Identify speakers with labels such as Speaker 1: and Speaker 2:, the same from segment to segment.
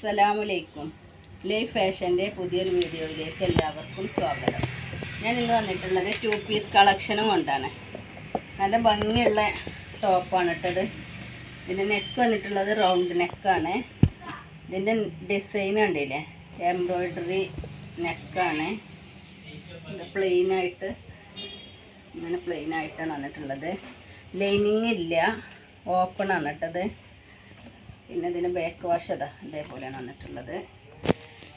Speaker 1: അസ്സലാമലൈക്കും ലൈഫ് ഫാഷന്റെ പുതിയൊരു വീഡിയോയിലേക്ക് എല്ലാവർക്കും സ്വാഗതം. ഞാൻ ഇന്ന് വന്നിട്ടുള്ളത് ടു പീസ് കളക്ഷനും കൊണ്ടാണ്. നല്ല ഭംഗിയുള്ള ടോപ്പാണ് ഇട്ടത് ഇതിന്റെ നെക്ക് വന്നിട്ടുള്ളത് റൗണ്ട് നെക്കാണ് ഇതിന്റെ ഡിസൈൻ കണ്ടില്ലേ? എംബ്രോയ്ഡറി നെക്കാണ് ഇത് പ്ലെയിനായിട്ട് ഇങ്ങനെ പ്ലെയിനായിട്ടാണ് വന്നിട്ടുള്ളത്. ലൈനിങ് ഇല്ല. ഓപ്പൺ ആണ് ഇട്ടത് പിന്നെ ഇതിന് ബാക്ക് വാഷ് അതാ ഇതേപോലെയാണ് വന്നിട്ടുള്ളത്.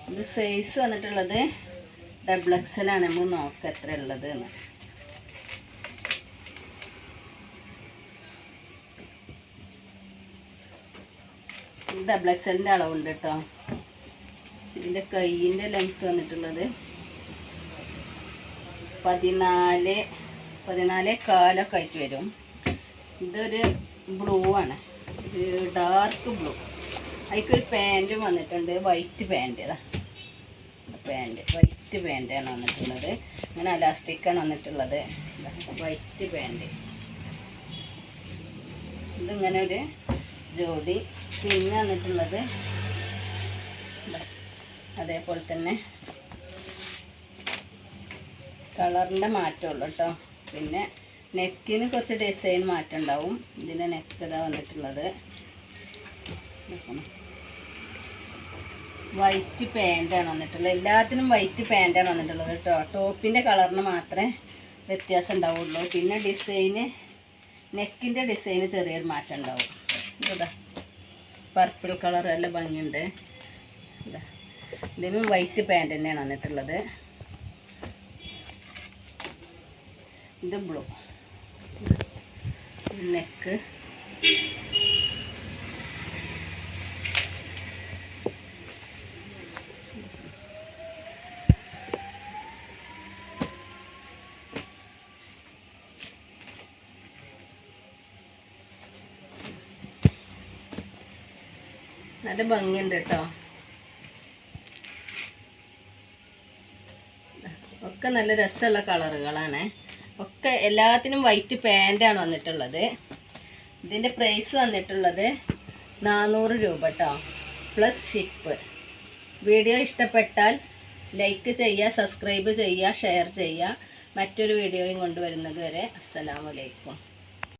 Speaker 1: ഇത് സൈസ് വന്നിട്ടുള്ളത് ഡബിൾ എക്സലാണ് നമ്മൾ നോക്കുക എത്ര ഉള്ളത് എന്ന്. ഡബിൾ എക്സലിന്റെ അളവുണ്ട് കേട്ടോ. ഇതിന്റെ കൈയിന്റെ ലെങ്ത് വന്നിട്ടുള്ളത് പതിനാല് പതിനാല് കാലൊക്കെ ആയിട്ട് വരും. ഇതൊരു ബ്ലൂ ആണ്. ഡാർക്ക് ബ്ലൂ അതിക്കൊരു പാന്റും വന്നിട്ടുണ്ട്. വൈറ്റ് പാന്റ് ഇതാ. വൈറ്റ് പാന്റാണ് വന്നിട്ടുള്ളത്. അങ്ങനെ അലാസ്റ്റിക്കാണ് വന്നിട്ടുള്ളത്. വൈറ്റ് പാന്റ് ഇതിങ്ങനെ ഒരു ജോഡി. പിന്നെ വന്നിട്ടുള്ളത് അതേപോലെ തന്നെ കളറിന്റെ മാറ്റമുള്ളൂ കേട്ടോ പിന്നെ നെക്കിന് കുറച്ച് ഡിസൈൻ മാറ്റം ഉണ്ടാവും ഇതിന്റെ നെക്ക് ഇതാ വന്നിട്ടുള്ളത്. വൈറ്റ് പാന്റാണ് വന്നിട്ടുള്ളത്. എല്ലാത്തിനും വൈറ്റ് പാന്റാണ് വന്നിട്ടുള്ളത് കേട്ടോ. ടോപ്പിന്റെ കളറിന് മാത്രമേ വ്യത്യാസം ഉണ്ടാവുള്ളൂ. പിന്നെ ഡിസൈന് നെക്കിന്റെ ഡിസൈന് ചെറിയൊരു മാറ്റം ഉണ്ടാവും. പർപ്പിൾ കളർ നല്ല ഭംഗിയുണ്ട്. ഇതാ. ഇതിനും വൈറ്റ് പാന്റ് തന്നെയാണ് വന്നിട്ടുള്ളത്. ഇത് ബ്ലൂ നെക്ക് നല്ല ഭംഗിയുണ്ട് കേട്ടോ. ഒക്കെ നല്ല രസമുള്ള കളറുകളാണ്. ഒക്കെ എല്ലാത്തിനും വൈറ്റ് പാന്റാണ് വന്നിട്ടുള്ളത്. ഇതിന്റെ പ്രൈസ് വന്നിട്ടുള്ളത് നാനൂറ് രൂപ കേട്ടോ പ്ലസ് ഷിപ്പ് വീഡിയോ ഇഷ്ടപ്പെട്ടാൽ ലൈക്ക് ചെയ്യുക സബ്സ്ക്രൈബ് ചെയ്യുക ഷെയർ ചെയ്യുക. മറ്റൊരു വീഡിയോയും കൊണ്ടുവരുന്നത് വരെ അസ്സലാമലൈക്കും